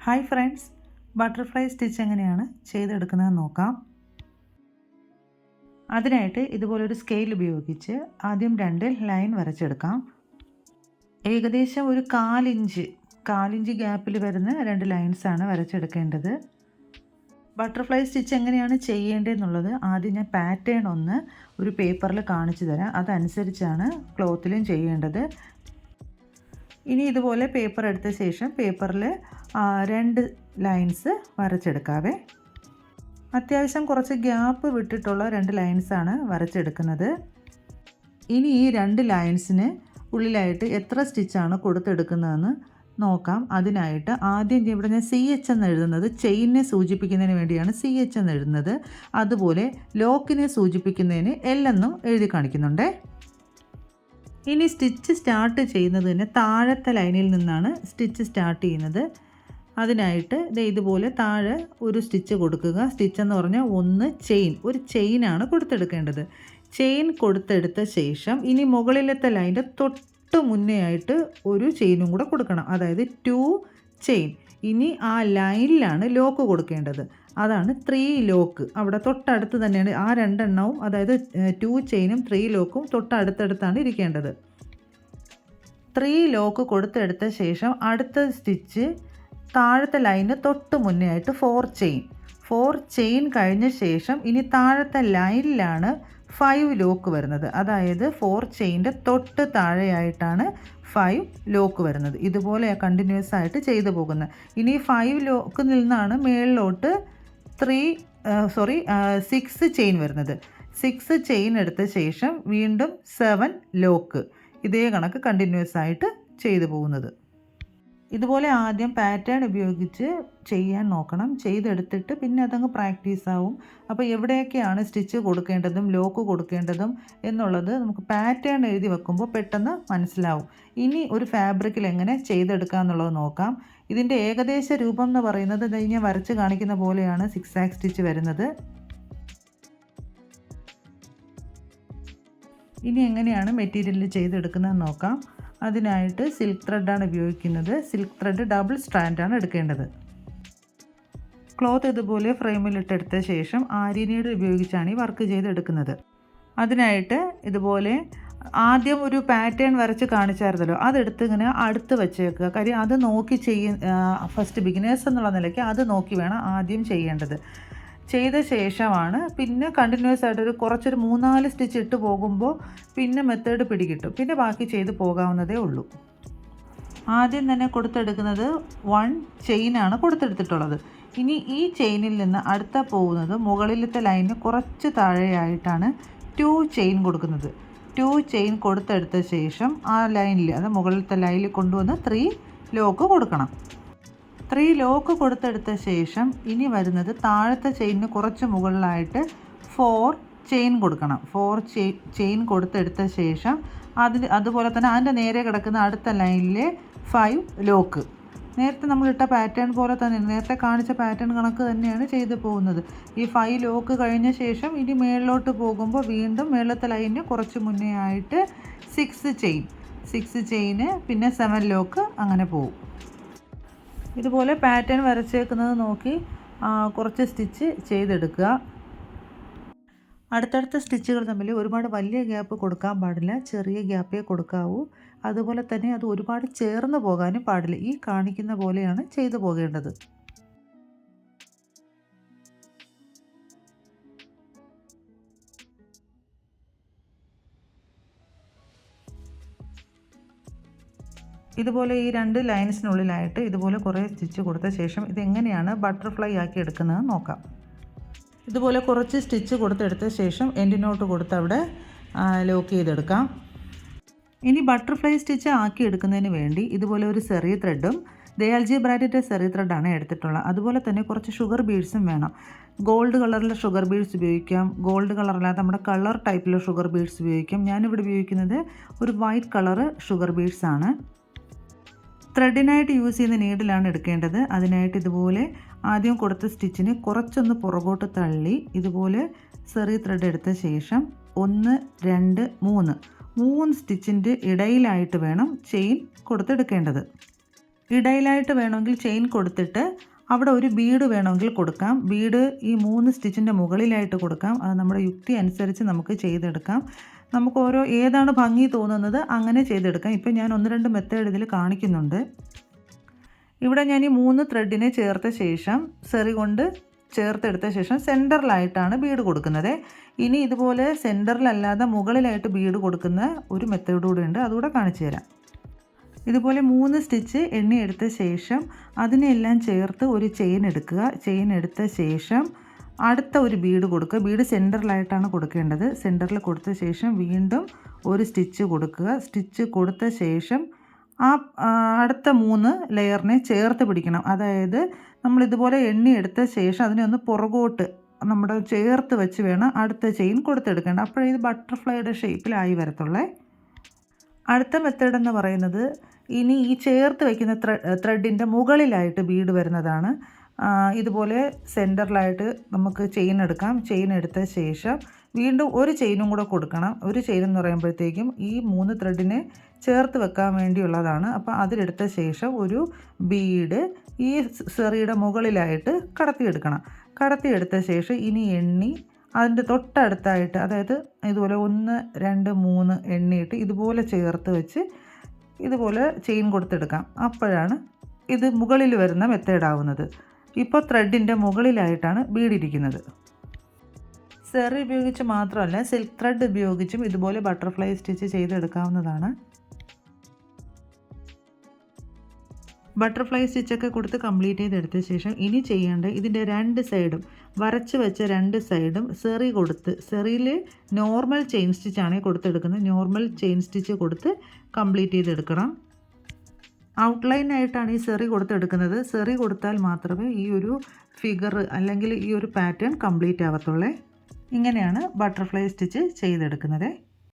Hi friends butterfly stitch എങ്ങനെയാണ് ചെയ്തെടുക്കുന്നത് നോക്കാം. അതിനായിട്ട് ഇതുപോലൊരു സ്കെയിൽ ഉപയോഗിച്ച് ആദ്യം രണ്ട് ലൈൻ വരച്ചെടുക്കാം. ഏകദേശം ഒരു കാലിഞ്ച് കാലിഞ്ച് ഗ്യാപ്പിൽ വരുന്ന രണ്ട് ലൈൻസാണ് വരച്ചെടുക്കേണ്ടത്. ബട്ടർഫ്ലൈ സ്റ്റിച്ച് എങ്ങനെയാണ് ചെയ്യേണ്ടതെന്നുള്ളത് ആദ്യം ഞാൻ പാറ്റേൺ ഒന്ന് ഒരു പേപ്പറിൽ കാണിച്ചു തരാം. അതനുസരിച്ചാണ് ക്ലോത്തിലും ചെയ്യേണ്ടത്. ഇനി ഇതുപോലെ പേപ്പർ എടുത്ത ശേഷം പേപ്പറിൽ രണ്ട് ലൈൻസ് വരച്ചെടുക്കാവേ. അത്യാവശ്യം കുറച്ച് ഗ്യാപ്പ് വിട്ടിട്ടുള്ള രണ്ട് ലൈൻസാണ് വരച്ചെടുക്കുന്നത്. ഇനി ഈ രണ്ട് ലൈൻസിന് ഉള്ളിലായിട്ട് എത്ര സ്റ്റിച്ചാണ് കൊടുത്തെടുക്കുന്നതെന്ന് നോക്കാം. അതിനായിട്ട് ആദ്യം ഇവിടെ ഞാൻ സി എച്ച് എന്ന് എഴുതുന്നത് ചെയിനെ സൂചിപ്പിക്കുന്നതിന് വേണ്ടിയാണ് സി എച്ച് എന്ന് എഴുതുന്നത്. അതുപോലെ ലോക്കിനെ സൂചിപ്പിക്കുന്നതിന് എല്ലെന്നും എഴുതി കാണിക്കുന്നുണ്ടേ. ഇനി സ്റ്റിച്ച് സ്റ്റാർട്ട് ചെയ്യുന്നത് തന്നെ താഴത്തെ ലൈനിൽ നിന്നാണ് സ്റ്റിച്ച് സ്റ്റാർട്ട് ചെയ്യുന്നത്. അതിനായിട്ട് ദേ ഇതുപോലെ താഴെ ഒരു സ്റ്റിച്ച് കൊടുക്കുക. സ്റ്റിച്ച് എന്ന് പറഞ്ഞാൽ ഒന്ന് ചെയിൻ ഒരു ചെയിനാണ് കൊടുത്തെടുക്കേണ്ടത്. ചെയിൻ കൊടുത്തെടുത്ത ശേഷം ഇനി മുകളിലത്തെ ലൈന്റെ തൊട്ട് മുന്നേ ആയിട്ട് ഒരു ചെയിനും കൂടെ കൊടുക്കണം. അതായത് ടു ചെയിൻ ഇനി ആ ലൈനിലാണ് ലോക്ക് കൊടുക്കേണ്ടത്. അതാണ് ത്രീ ലോക്ക് അവിടെ തൊട്ടടുത്ത് തന്നെയാണ് ആ രണ്ടെണ്ണവും അതായത് ടു ചെയിനും ത്രീ ലോക്കും തൊട്ടടുത്തടുത്താണ് ഇരിക്കേണ്ടത്. ത്രീ ലോക്ക് കൊടുത്തെടുത്ത ശേഷം അടുത്ത സ്റ്റിച്ച് താഴത്തെ ലൈന് തൊട്ട് മുന്നേ ആയിട്ട് ഫോർ ചെയിൻ ഫോർ ചെയിൻ കഴിഞ്ഞ ശേഷം ഇനി താഴത്തെ ലൈനിലാണ് ഫൈവ് ലോക്ക് വരുന്നത്. അതായത് ഫോർ ചെയിന്റെ തൊട്ട് താഴെയായിട്ടാണ് ഫൈവ് ലോക്ക് വരുന്നത്. ഇതുപോലെ കണ്ടിന്യൂസ് ആയിട്ട് ചെയ്തു പോകുന്നത്. ഇനി ഫൈവ് ലോക്ക് നിന്നാണ് മേളിലോട്ട് ത്രീ സോറി സിക്സ് ചെയിൻ വരുന്നത്. സിക്സ് ചെയിൻ എടുത്ത ശേഷം വീണ്ടും സെവൻ ലോക്ക് ഇതേ കണക്ക് കണ്ടിന്യൂസ് ആയിട്ട് ചെയ്തു പോകുന്നത്. ഇതുപോലെ ആദ്യം പാറ്റേൺ ഉപയോഗിച്ച് ചെയ്യാൻ നോക്കണം. ചെയ്തെടുത്തിട്ട് പിന്നെ അതങ്ങ് പ്രാക്ടീസ് ആവും. അപ്പോൾ എവിടെയൊക്കെയാണ് സ്റ്റിച്ച് കൊടുക്കേണ്ടതും ലോക്ക് കൊടുക്കേണ്ടതും എന്നുള്ളത് നമുക്ക് പാറ്റേൺ എഴുതി വെക്കുമ്പോൾ പെട്ടെന്ന് മനസ്സിലാവും. ഇനി ഒരു ഫാബ്രിക്കിൽ എങ്ങനെ ചെയ്തെടുക്കുക എന്നുള്ളത് നോക്കാം. ഇതിന്റെ ഏകദേശ രൂപം എന്ന് പറയുന്നത് ഞാൻ വരച്ച് കാണിക്കുന്ന പോലെയാണ് സിക്സ് ആക് സ്റ്റിച്ച് വരുന്നത്. ഇനി എങ്ങനെയാണ് മെറ്റീരിയൽ ചെയ്തെടുക്കുന്നതെന്ന് നോക്കാം. അതിനായിട്ട് സിൽക്ക് ത്രെഡാണ് ഉപയോഗിക്കുന്നത്. സിൽക്ക് ത്രെഡ് ഡബിൾ സ്റ്റാൻഡാണ് എടുക്കേണ്ടത്. ക്ലോത്ത് ഇതുപോലെ ഫ്രെയിമിലിട്ടെടുത്ത ശേഷം ആര്യനീട് ഉപയോഗിച്ചാണ് ഈ വർക്ക് ചെയ്തെടുക്കുന്നത്. അതിനായിട്ട് ഇതുപോലെ ആദ്യം ഒരു പാറ്റേൺ വരച്ച് കാണിച്ചായിരുന്നല്ലോ. അതെടുത്ത് ഇങ്ങനെ അടുത്ത് വെച്ചേക്കുക. കാര്യം അത് നോക്കി ചെയ്യ ഫസ്റ്റ് ബിഗിനേഴ്സ് എന്നുള്ള നിലയ്ക്ക് അത് നോക്കി വേണം ആദ്യം ചെയ്യേണ്ടത്. ചെയ്ത ശേഷമാണ് പിന്നെ കണ്ടിന്യൂസ് ആയിട്ട് ഒരു കുറച്ചൊരു മൂന്നാൽ സ്റ്റിച്ച് ഇട്ട് പോകുമ്പോൾ പിന്നെ മെത്തേഡ് പിടികിട്ടും. പിന്നെ ബാക്കി ചെയ്ത് പോകാവുന്നതേ ഉള്ളൂ. ആദ്യം തന്നെ കൊടുത്തെടുക്കുന്നത് വൺ ചെയിനാണ് കൊടുത്തെടുത്തിട്ടുള്ളത്. ഇനി ഈ ചെയിനിൽ നിന്ന് അടുത്ത പോകുന്നത് മുകളിലത്തെ ലൈനിന് കുറച്ച് താഴെയായിട്ടാണ് ടു ചെയിൻ കൊടുക്കുന്നത്. ടു ചെയിൻ കൊടുത്തെടുത്ത ശേഷം ആ ലൈനിൽ അത് മുകളിലത്തെ ലൈനിൽ കൊണ്ടുവന്ന് ത്രീ ലോക്ക് കൊടുക്കണം. ത്രീ ലോക്ക് കൊടുത്തെടുത്ത ശേഷം ഇനി വരുന്നത് താഴത്തെ ചെയിനിന് കുറച്ച് മുകളിലായിട്ട് ഫോർ ചെയിൻ കൊടുക്കണം. ഫോർ ചെയിൻ കൊടുത്തെടുത്ത ശേഷം അതിന് അതുപോലെ തന്നെ അതിന്റെ നേരെ കിടക്കുന്ന അടുത്ത ലൈനിലെ ഫൈവ് ലോക്ക് നേരത്തെ നമ്മളിട്ട പാറ്റേൺ പോലെ തന്നെ നേരത്തെ കാണിച്ച പാറ്റേൺ കണക്ക് തന്നെയാണ് ചെയ്തു പോകുന്നത്. ഈ ഫൈവ് ലോക്ക് കഴിഞ്ഞ ശേഷം ഇനി മേളിലോട്ട് പോകുമ്പോൾ വീണ്ടും മേളത്തെ ലൈനിന് കുറച്ച് മുന്നേ ആയിട്ട് സിക്സ് ചെയിൻ സിക്സ് ചെയിന് പിന്നെ സെവൻ ലോക്ക് അങ്ങനെ പോകും. ഇതുപോലെ പാറ്റേൺ വരച്ചേക്കുന്നത് നോക്കി കുറച്ച് സ്റ്റിച്ച് ചെയ്തെടുക്കുക. അടുത്തടുത്ത സ്റ്റിച്ചുകൾ തമ്മിൽ ഒരുപാട് വലിയ ഗ്യാപ്പ് കൊടുക്കാൻ പാടില്ല. ചെറിയ ഗ്യാപ്പേ കൊടുക്കാവൂ. അതുപോലെ തന്നെ അത് ഒരുപാട് ചേർന്ന് പോകാനും പാടില്ല. ഈ കാണിക്കുന്ന പോലെയാണ് ചെയ്തു പോകേണ്ടത്. ഇതുപോലെ ഈ രണ്ട് ലൈൻസിനുള്ളിലായിട്ട് ഇതുപോലെ കുറേ സ്റ്റിച്ച് കൊടുത്ത ശേഷം ഇതെങ്ങനെയാണ് ബട്ടർഫ്ലൈ ആക്കി എടുക്കുന്നത് നോക്കാം. ഇതുപോലെ കുറച്ച് സ്റ്റിച്ച് കൊടുത്തെടുത്ത ശേഷം എൻഡിനോട്ട് കൊടുത്ത് അവിടെ ലോക്ക് ചെയ്തെടുക്കാം. ഇനി ബട്ടർഫ്ലൈ സ്റ്റിച്ച് ആക്കി എടുക്കുന്നതിന് വേണ്ടി ഇതുപോലെ ഒരു സെറി ത്രെഡും ദയാൽജി ബ്രാൻഡിന്റെ സെറി ത്രെഡാണ് എടുത്തിട്ടുള്ളത്. അതുപോലെ തന്നെ കുറച്ച് ഷുഗർ ബീഡ്സും വേണം. ഗോൾഡ് കളറിലെ ഷുഗർ ബീഡ്സ് ഉപയോഗിക്കാം. ഗോൾഡ് കളറല്ലാതെ നമ്മുടെ കളർ ടൈപ്പിലെ ഷുഗർ ബീഡ്സ് ഉപയോഗിക്കാം. ഞാനിവിടെ ഉപയോഗിക്കുന്നത് ഒരു വൈറ്റ് കളറ് ഷുഗർ ബീഡ്സാണ് ത്രെഡിനായിട്ട് യൂസ് ചെയ്യുന്ന നീഡിലാണ് എടുക്കേണ്ടത്. അതിനായിട്ട് ഇതുപോലെ ആദ്യം കൊടുത്ത സ്റ്റിച്ചിന് കുറച്ചൊന്ന് പുറകോട്ട് തള്ളി ഇതുപോലെ സെറി ത്രെഡ് എടുത്ത ശേഷം ഒന്ന് രണ്ട് മൂന്ന്. മൂന്ന് സ്റ്റിച്ചിന്റെ ഇടയിലായിട്ട് വേണം ചെയിൻ കൊടുത്തെടുക്കേണ്ടത്. ഇടയിലായിട്ട് വേണമെങ്കിൽ ചെയിൻ കൊടുത്തിട്ട് അവിടെ ഒരു ബീഡ് വേണമെങ്കിൽ കൊടുക്കാം. ബീഡ് ഈ മൂന്ന് സ്റ്റിച്ചിന്റെ മുകളിലായിട്ട് കൊടുക്കാം. അത് നമ്മുടെ യുക്തി അനുസരിച്ച് നമുക്ക് ചെയ്തെടുക്കാം. നമുക്ക് ഓരോ ഏതാണ് ഭംഗി തോന്നുന്നത് അങ്ങനെ ചെയ്തെടുക്കാം. ഇപ്പം ഞാൻ ഒന്ന് രണ്ട് മെത്തേഡ് ഇതിൽ കാണിക്കുന്നുണ്ട്. ഇവിടെ ഞാൻ ഈ മൂന്ന് ത്രെഡിനെ ചേർത്ത ശേഷം സെറി കൊണ്ട് ചേർത്തെടുത്ത ശേഷം സെന്ററിലായിട്ടാണ് ബീഡ് കൊടുക്കുന്നത്. ഇനി ഇതുപോലെ സെന്ററിലല്ലാതെ മുകളിലായിട്ട് ബീഡ് കൊടുക്കുന്ന ഒരു മെത്തേഡ് കൂടെ ഉണ്ട്. അതുകൂടെ കാണിച്ചു തരാം. ഇതുപോലെ മൂന്ന് സ്റ്റിച്ച് എണ്ണി എടുത്ത ശേഷം അതിനെല്ലാം ചേർത്ത് ഒരു ചെയിൻ എടുക്കുക. ചെയിൻ എടുത്ത ശേഷം അടുത്ത ഒരു ബീഡ് കൊടുക്കുക. ബീഡ് സെന്ററിലായിട്ടാണ് കൊടുക്കേണ്ടത്. സെന്ററിൽ കൊടുത്ത ശേഷം വീണ്ടും ഒരു സ്റ്റിച്ച് കൊടുക്കുക. സ്റ്റിച്ച് കൊടുത്ത ശേഷം ആ അടുത്ത മൂന്ന് ലെയറിനെ ചേർത്ത് പിടിക്കണം. അതായത് നമ്മൾ ഇതുപോലെ എണ്ണി എടുത്ത ശേഷം അതിനെ ഒന്ന് പുറകോട്ട് നമ്മുടെ ചേർത്ത് വെച്ച് വേണം അടുത്ത ചെയിൻ കൊടുത്തെടുക്കേണ്ടത് അപ്പോഴേ ഇത് ബട്ടർഫ്ലൈയുടെ ഷേപ്പിലായി വരത്തുള്ളേ. അടുത്ത മെത്തേഡ് എന്ന് പറയുന്നത് ഇനി ഈ ചേർത്ത് വയ്ക്കുന്ന ത്രെഡിന്റെ മുകളിലായിട്ട് ബീഡ് വരുന്നതാണ്. ഇതുപോലെ സെന്ററിലായിട്ട് നമുക്ക് ചെയിൻ എടുക്കാം. ചെയിൻ എടുത്ത ശേഷം വീണ്ടും ഒരു ചെയിനും കൂടെ കൊടുക്കണം. ഒരു ചെയിൻ എന്ന് പറയുമ്പോഴത്തേക്കും ഈ മൂന്ന് ത്രെഡിനെ ചേർത്ത് വെക്കാൻ വേണ്ടിയുള്ളതാണ്. അപ്പോൾ അതിലെടുത്ത ശേഷം ഒരു ബീഡ് ഈ സെറിയുടെ മുകളിലായിട്ട് കടത്തിയെടുക്കണം. കടത്തിയെടുത്ത ശേഷം ഇനി എണ്ണി അതിന്റെ തൊട്ടടുത്തായിട്ട് അതായത് ഇതുപോലെ ഒന്ന് രണ്ട് മൂന്ന് എണ്ണിയിട്ട് ഇതുപോലെ ചേർത്ത് വെച്ച് ഇതുപോലെ ചെയിൻ കൊടുത്തെടുക്കാം. അപ്പോഴാണ് ഇത് മുകളിൽ വരുന്ന മെത്തേഡ് ആവുന്നത്. ഇപ്പോൾ ത്രെഡിന്റെ മുകളിലായിട്ടാണ് ബീഡിരിക്കുന്നത്. സെറി ഉപയോഗിച്ച് മാത്രമല്ല സിൽക്ക് ത്രെഡ് ഉപയോഗിച്ചും ഇതുപോലെ ബട്ടർഫ്ലൈ സ്റ്റിച്ച് ചെയ്തെടുക്കാവുന്നതാണ്. ബട്ടർഫ്ലൈ സ്റ്റിച്ചൊക്കെ കൊടുത്ത് കംപ്ലീറ്റ് ചെയ്തെടുത്ത ശേഷം ഇനി ചെയ്യേണ്ട ഇതിന്റെ രണ്ട് സൈഡും വരച്ച് വെച്ച രണ്ട് സൈഡും സെറി കൊടുത്ത് സെറിയിൽ നോർമൽ ചെയിൻ സ്റ്റിച്ചാണ് കൊടുത്തെടുക്കുന്നത്. നോർമൽ ചെയിൻ സ്റ്റിച്ച് കൊടുത്ത് കംപ്ലീറ്റ് ചെയ്തെടുക്കണം. ഔട്ട്ലൈൻ ആയിട്ടാണ് ഈ സെറി കൊടുത്തെടുക്കുന്നത്. സെറി കൊടുത്താൽ മാത്രമേ ഈ ഒരു ഫിഗർ അല്ലെങ്കിൽ ഈ ഒരു പാറ്റേൺ കംപ്ലീറ്റ് ആവത്തുള്ളേ. ഇങ്ങനെയാണ് ബട്ടർഫ്ലൈ സ്റ്റിച്ച് ചെയ്തെടുക്കുന്നത്.